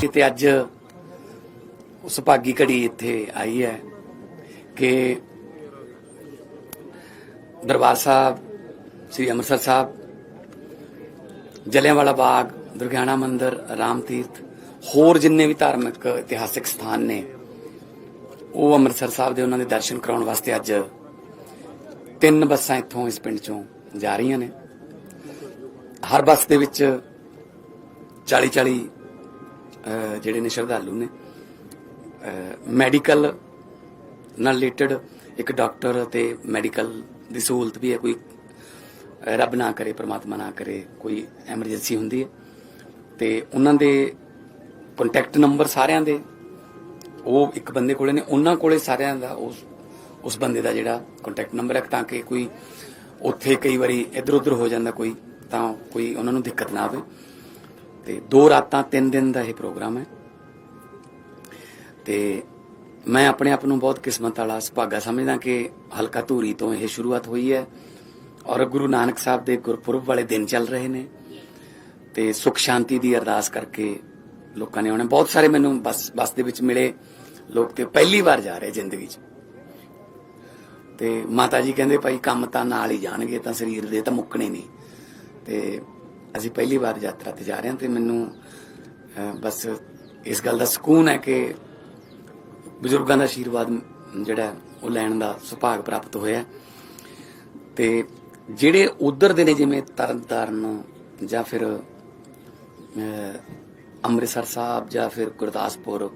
ਕਿਤੇ ਅੱਜ ਉਸ ਭਾਗੀ ਘੜੀ ਇੱਥੇ ਆਈ ਹੈ ਕਿ ਦਰਬਾਰ ਸਾਹਿਬ, ਸ੍ਰੀ ਅੰਮ੍ਰਿਤਸਰ ਸਾਹਿਬ, ਜਲਿਆਂਵਾਲਾ ਬਾਗ, ਦੁਰਗਿਆਣਾ ਮੰਦਿਰ, ਰਾਮ ਤੀਰਥ, ਹੋਰ ਜਿੰਨੇ ਵੀ ਧਾਰਮਿਕ ਇਤਿਹਾਸਿਕ ਸਥਾਨ ਨੇ, ਉਹ ਅੰਮ੍ਰਿਤਸਰ ਸਾਹਿਬ ਦੇ ਉਹਨਾਂ ਦੇ ਦਰਸ਼ਨ ਕਰਾਉਣ ਵਾਸਤੇ ਅੱਜ ਤਿੰਨ ਬੱਸਾਂ ਇੱਥੋਂ ਇਸ ਪਿੰਡ ਚੋਂ ਜਾ ਰਹੀਆਂ ਨੇ। ਹਰ ਬੱਸ ਦੇ ਵਿੱਚ 40 40 ਜਿਹੜੇ ਨੇ ਸ਼ਰਧਾਲੂ ਨੇ ਮੈਡੀਕਲ ਨਾਲ ਰਿਲੇਟਡ ਇੱਕ ਡਾਕਟਰ ਤੇ ਮੈਡੀਕਲ ਦੀ ਸਹੂਲਤ ਵੀ ਹੈ, ਕੋਈ ਰੱਬ ਨਾ ਕਰੇ, ਪ੍ਰਮਾਤਮਾ ਨਾ ਕਰੇ, ਕੋਈ ਐਮਰਜੈਂਸੀ ਹੁੰਦੀ ਹੈ। ਤੇ ਉਹਨਾਂ ਦੇ ਕੰਟੈਕਟ ਨੰਬਰ ਸਾਰਿਆਂ ਦੇ, ਉਹ ਇੱਕ ਬੰਦੇ ਕੋਲੇ ਨੇ, ਉਹਨਾਂ ਕੋਲੇ ਸਾਰਿਆਂ ਦਾ ਉਸ ਉਸ ਬੰਦੇ ਦਾ ਜਿਹੜਾ ਕੰਟੈਕਟ ਨੰਬਰ ਹੈ, ਤਾਂ ਕਿ ਕੋਈ ਉੱਥੇ ਕਈ ਵਾਰੀ ਇੱਧਰ ਉੱਧਰ ਹੋ ਜਾਂਦਾ ਕੋਈ, ਤਾਂ ਕੋਈ ਉਹਨਾਂ ਨੂੰ ਦਿੱਕਤ ਨਾ ਆਵੇ। ਤੇ ਦੋ ਰਾਤਾਂ, ਤਿੰਨ ਦਿਨ ਦਾ ਇਹ ਪ੍ਰੋਗਰਾਮ ਹੈ। ਤੇ ਮੈਂ ਆਪਣੇ ਆਪ ਨੂੰ ਬਹੁਤ ਕਿਸਮਤ ਵਾਲਾ ਸੁਭਾਗਾ ਸਮਝਦਾ ਕਿ ਹਲਕਾ ਧੂਰੀ ਤੋਂ ਇਹ ਸ਼ੁਰੂਆਤ ਹੋਈ ਹੈ ਔਰ ਗੁਰੂ ਨਾਨਕ ਸਾਹਿਬ ਦੇ ਗੁਰਪੁਰਬ ਵਾਲੇ ਦਿਨ ਚੱਲ ਰਹੇ ਨੇ ਤੇ ਸੁਖ ਸ਼ਾਂਤੀ ਦੀ ਅਰਦਾਸ ਕਰਕੇ ਲੋਕਾਂ ਨੇ ਆਉਣਾ। ਬਹੁਤ ਸਾਰੇ ਮੈਨੂੰ ਬੱਸ ਬੱਸ ਦੇ ਵਿੱਚ ਮਿਲੇ ਲੋਕ ਤੇ ਪਹਿਲੀ ਵਾਰ ਜਾ ਰਹੇ ਜ਼ਿੰਦਗੀ 'ਚ। ਤੇ ਮਾਤਾ ਜੀ ਕਹਿੰਦੇ ਭਾਈ ਕੰਮ ਤਾਂ ਨਾਲ ਹੀ ਜਾਣਗੇ, ਤਾਂ ਸਰੀਰ ਦੇ ਤਾਂ ਮੁੱਕਣੇ ਨਹੀਂ। ਤੇ ਅਸੀਂ ਪਹਿਲੀ ਵਾਰ ਯਾਤਰਾ ਤੇ ਜਾ ਰਹੇ ਹਾਂ ਤੇ ਮੈਨੂੰ ਬਸ ਇਸ ਗੱਲ ਦਾ ਸਕੂਨ ਹੈ ਕਿ ਬਜ਼ੁਰਗਾਂ ਦਾ ਆਸ਼ੀਰਵਾਦ ਜਿਹੜਾ ਉਹ ਲੈਣ ਦਾ ਸੁਭਾਗ ਪ੍ਰਾਪਤ ਹੋਇਆ ਤੇ ਜਿਹੜੇ ਉਧਰ ਦੇ ਨੇ ਜਿਵੇਂ ਤਰਨਤਾਰਨ ਜਾਂ ਫਿਰ ਅੰਮ੍ਰਿਤਸਰ ਸਾਹਿਬ ਜਾਂ ਫਿਰ ਗੁਰਦਾਸਪੁਰ,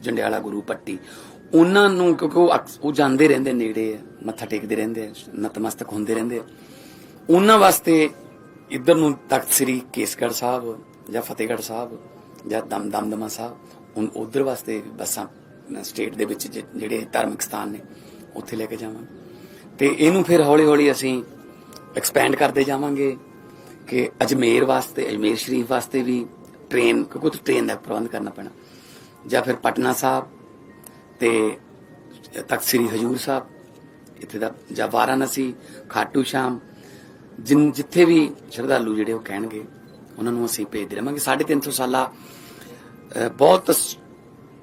ਜੰਡਿਆਲਾ ਗੁਰੂ ਪੱਟੀ, ਉਹਨਾਂ ਨੂੰ ਕਿਉਂਕਿ ਉਹ ਅਕਸ- ਉਹ ਜਾਂਦੇ ਰਹਿੰਦੇ ਨੇੜੇ ਮੱਥਾ ਟੇਕਦੇ ਰਹਿੰਦੇ ਨਤਮਸਤਕ ਹੁੰਦੇ ਰਹਿੰਦੇ ਉਹਨਾਂ ਵਾਸਤੇ ਇੱਧਰ ਨੂੰ ਤਖਤ ਸ੍ਰੀ ਕੇਸਗੜ੍ਹ ਸਾਹਿਬ ਜਾਂ ਫਤਿਹਗੜ੍ਹ ਸਾਹਿਬ ਜਾਂ ਦਮ, ਦਮਦਮਾ ਸਾਹਿਬ, ਹੁਣ ਉਧਰ ਵਾਸਤੇ ਬੱਸਾਂ ਸਟੇਟ ਦੇ ਵਿੱਚ ਜਿਹੜੇ ਧਾਰਮਿਕ ਸਥਾਨ ਨੇ, ਉੱਥੇ ਲੈ ਕੇ ਜਾਵਾਂਗੇ। ਤੇ ਇਹਨੂੰ ਫਿਰ ਹੌਲੀ ਹੌਲੀ ਅਸੀਂ ਐਕਸਪੈਂਡ ਕਰਦੇ ਜਾਵਾਂਗੇ ਕਿ ਅਜਮੇਰ ਵਾਸਤੇ, ਅਜਮੇਰ ਸ਼ਰੀਫ ਵਾਸਤੇ ਵੀ ਟ੍ਰੇਨ ਕਿਉਂਕਿ ਉੱਥੇ ਟ੍ਰੇਨ ਦਾ ਪ੍ਰਬੰਧ ਕਰਨਾ ਪੈਣਾ। ਜਾਂ ਫਿਰ ਪਟਨਾ ਸਾਹਿਬ ਤੇ ਤਖਤ ਸ੍ਰੀ ਹਜੂਰ ਸਾਹਿਬ, ਇੱਥੇ ਦਾ ਜਾਂ ਵਾਰਾਣਸੀ, ਖਾਟੂ ਸ਼ਾਮ ਜਿਨ ਜਿੱਥੇ ਵੀ ਸ਼ਰਧਾਲੂ ਜਿਹੜੇ ਉਹ ਕਹਿਣਗੇ ਉਹਨਾਂ ਨੂੰ ਅਸੀਂ ਭੇਜਦੇ ਰਹਾਂਗੇ। 350 ਸਾਲਾ ਅਹ, ਬਹੁਤ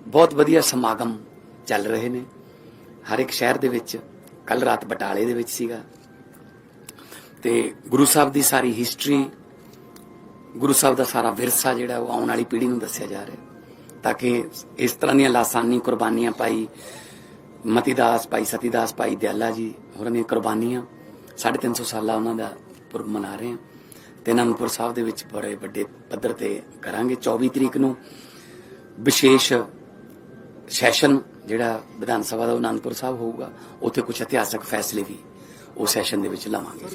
ਬਹੁਤ ਵਧੀਆ ਸਮਾਗਮ ਚੱਲ ਰਹੇ ਨੇ। ਹਰ ਇੱਕ ਸ਼ਹਿਰ ਦੇ ਵਿੱਚ ਕੱਲ ਰਾਤ ਬਟਾਲੇ ਦੇ ਵਿੱਚ ਸੀਗਾ। ਤੇ ਗੁਰੂ ਸਾਹਿਬ ਦੀ ਸਾਰੀ ਹਿਸਟਰੀ ਗੁਰੂ ਸਾਹਿਬ ਦਾ ਸਾਰਾ ਵਿਰਸਾ ਜਿਹੜਾ ਉਹ ਆਉਣ ਵਾਲੀ ਪੀੜ੍ਹੀ ਨੂੰ ਦੱਸਿਆ ਜਾ ਰਿਹਾ ਤਾਂ ਕਿ ਇਸ ਤਰ੍ਹਾਂ ਦੀਆਂ ਲਾਸਾਨੀ ਕੁਰਬਾਨੀਆਂ ਪਾਈ ਮਤੀਦਾਸ ਭਾਈ ਸਤੀਦਾਸ ਭਾਈ ਦਿਆਲਾ ਜੀ ਹੋਰਾਂ ਦੀਆਂ ਕੁਰਬਾਨੀਆਂ 350 ਸਾਲਾ ਉਹਨਾਂ ਦਾ ਪੁਰਬ ਮਨਾ ਰਹੇ ਹਾਂ ਤੇ ਅਨੰਦਪੁਰ ਸਾਹਿਬ ਦੇ ਵਿੱਚ ਬੜੇ ਵੱਡੇ ਪੱਧਰ ਤੇ ਕਰਾਂਗੇ। 24 ਤਰੀਕ ਨੂੰ ਵਿਸ਼ੇਸ਼ ਸੈਸ਼ਨ ਜਿਹੜਾ ਵਿਧਾਨ ਸਭਾ ਦਾ ਉਹ ਅਨੰਦਪੁਰ ਸਾਹਿਬ ਹੋਊਗਾ, ਉੱਥੇ ਕੁਝ ਇਤਿਹਾਸਕ ਫੈਸਲੇ ਵੀ ਉਹ ਸੈਸ਼ਨ ਦੇ ਵਿੱਚ ਲਵਾਂਗੇ।